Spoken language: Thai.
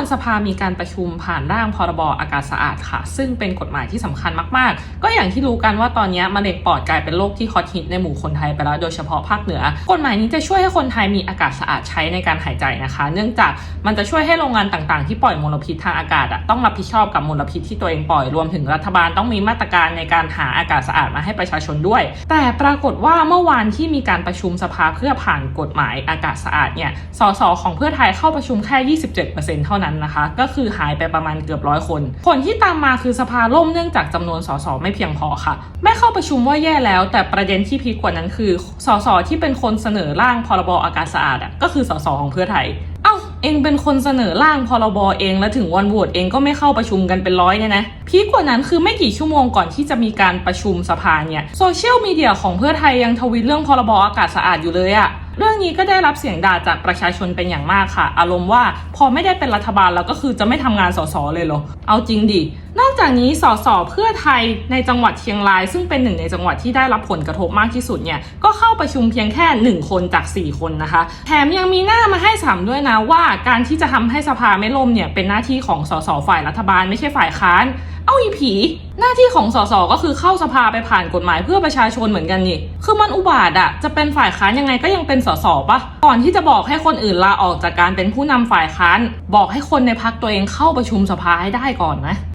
านสภามีการประชุมผ่านร่างพรบอากาศสะอาดค่ะ ซึ่งเป็นกฎหมายที่สำคัญมากๆ ก็อย่างที่รู้กันว่าตอนนี้มะเร็งปอดกลายเป็นโรคที่ฮอตฮิตในหมู่คนไทยไปแล้วโดยเฉพาะภาคเหนือกฎหมายนี้จะช่วยให้คนไทยมีอากาศสะอาดใช้ในการหายใจนะคะ เนื่องจากมันจะช่วยให้โรงงานต่างๆ ที่ปล่อยมลพิษทางอากาศต้องรับผิดชอบกับมลพิษที่ตัวเองปล่อยรวมถึงรัฐบาลต้องมีมาตรการในการหาอากาศสะอาดมาให้ประชาชนด้วย แต่ปรากฏว่าเมื่อวานที่มีการประชุมสภาเพื่อผ่านกฎหมายอากาศสะอาดเนี่ยสสของเพื่อไทยเข้าประชุมแค่ 27%เท่านั้นนะคะ ก็คือหายไปประมาณเกือบร้อยคน ผลที่ตามมาคือสภาล่มเนื่องจากจำนวนสสไม่เพียงพอค่ะ ไม่เข้าประชุมว่าแย่แล้ว แต่ประเด็นที่พีกว่านั้นคือสสที่เป็นคนเสนอร่างพรบอากาศสะอาดอะก็คือสสของเพื่อไทยเอ้าเองเป็นคนเสนอร่างพรบเองแล้วถึงวันโหวตเองก็ไม่เข้าประชุมกันเป็นร้อยเนี่ยนะพีกว่านั้นคือไม่กี่ชั่วโมงก่อนที่จะมีการประชุมสภาเนี่ยโซเชียลมีเดียของเพื่อไทยยังทวีตเรื่องพรบอากาศสะอาดอยู่เลยอะ เรื่องนี้ก็ได้รับเสียงด่าจากประชาชนเป็นอย่างมากค่ะ อารมณ์ว่าพอไม่ได้เป็นรัฐบาลแล้วก็คือจะไม่ทำงานสสเลยเหรอ เอาจริงดิ นอกจากนี้สสเพื่อไทยในจังหวัดเชียงราย ซึ่งเป็นหนึ่งในจังหวัดที่ได้รับผลกระทบมากที่สุดเนี่ยก็เข้าประชุมเพียงแค่ 1 คนจาก 4 คนนะคะ แถมยังมีหน้ามาให้สามด้วยนะว่า การที่จะทำให้สภาไม่ล่มเนี่ยเป็นหน้าที่ของสสฝ่ายรัฐบาลไม่ใช่ฝ่ายค้าน เอาอีผี หน้าที่ของสสก็คือเข้าสภาไปผ่านกฎหมายเพื่อประชาชนเหมือนกันนี่ คือมันอุบาทอะจะเป็นฝ่ายค้านยังไงก็ยังเป็นสสปะก่อนที่จะบอกให้คนอื่นลาออกจากการเป็นผู้นำฝ่ายค้าน บอกให้คนในพักตัวเองเข้าประชุมสภาให้ได้ก่อนนะ